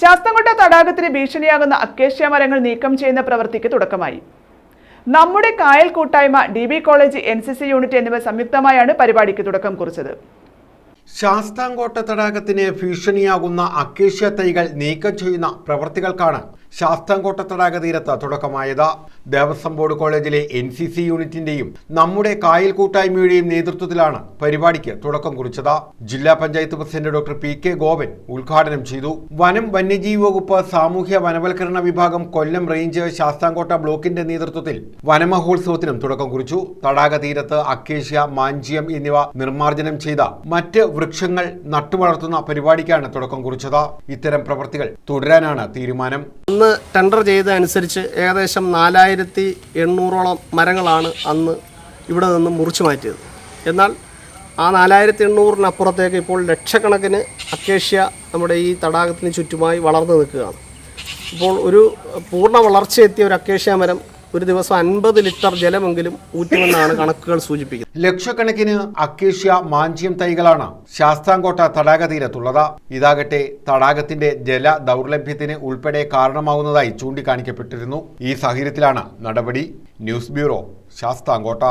Sasthamkotta തടാകത്തിന് ഭീഷണിയാകുന്ന acacia മരങ്ങൾ നീക്കം ചെയ്യുന്ന പ്രവൃത്തിക്ക് തുടക്കമായി. നമ്മുടെ കായൽ കൂട്ടായ്മ D B college N C C unit എന്നിവ സംയുക്തമായാണ് പരിപാടിക്ക് തുടക്കം കുറിച്ചത്. ശാസ്താംകോട്ട തടാകത്തിന് ഭീഷണിയാകുന്ന അക്കേഷ്യ തൈകൾ നീക്കം ചെയ്യുന്ന പ്രവർത്തികൾക്കാണ് ശാസ്താംകോട്ട തടാക തീരത്ത് തുടക്കമായത്. ദേവസ്വം ബോർഡ് കോളേജിലെ എൻ സി സി യൂണിറ്റിന്റെയും നമ്മുടെ കായൽ കൂട്ടായ്മയുടെയും നേതൃത്വത്തിലാണ് പരിപാടിക്ക് തുടക്കം കുറിച്ചത്. ജില്ലാ panchayat president doctor P K Govan ഉദ്ഘാടനം ചെയ്തു. വനം വന്യജീവി വകുപ്പ് സാമൂഹ്യ വനവൽക്കരണ വിഭാഗം കൊല്ലം റേഞ്ച് ശാസ്താംകോട്ട ബ്ലോക്കിന്റെ നേതൃത്വത്തിൽ വനമഹോത്സവത്തിനും തുടക്കം കുറിച്ചു. തടാക തീരത്ത് അക്കേഷ്യ മാഞ്ചിയം എന്നിവ നിർമ്മാർജനം ചെയ്ത മറ്റ് വൃക്ഷങ്ങൾ നട്ടുവളർത്തുന്ന പരിപാടിക്കാണ് തുടക്കം കുറിച്ചത്. ഇത്തരം പ്രവൃത്തികൾ തുടരാനാണ് തീരുമാനം. അന്ന് ടെൻഡർ ചെയ്തതനുസരിച്ച് ഏകദേശം നാലായിരത്തി എണ്ണൂറോളം മരങ്ങളാണ് അന്ന് ഇവിടെ നിന്ന് മുറിച്ചു മാറ്റിയത്. എന്നാൽ ആ നാലായിരത്തി എണ്ണൂറിനപ്പുറത്തേക്ക് ഇപ്പോൾ ലക്ഷക്കണക്കിന് അക്കേഷ്യ നമ്മുടെ ഈ തടാകത്തിന് ചുറ്റുമായി വളർന്നു നിൽക്കുകയാണ്. ഇപ്പോൾ ഒരു പൂർണ വളർച്ചയെത്തിയ ഒരു അക്കേഷ്യ മരം ഒരു ദിവസം അൻപത് ലിറ്റർ ജലമെങ്കിലും ഊറ്റുമെന്നാണ് കണക്കുകൾ സൂചിപ്പിക്കുന്നത്. ലക്ഷക്കണക്കിന് അക്കേഷ്യ മാഞ്ചിയം തൈകളാണ് ശാസ്താംകോട്ട തടാക തീരത്തുള്ളത് ഇതാകട്ടെ തടാകത്തിന്റെ ജല ദൗർലഭ്യത്തിന് ഉൾപ്പെടെ കാരണമാവുന്നതായി ചൂണ്ടിക്കാണിക്കപ്പെട്ടിരുന്നു. ഈ സാഹചര്യത്തിലാണ് നടപടി. News bureau Sasthamcotta.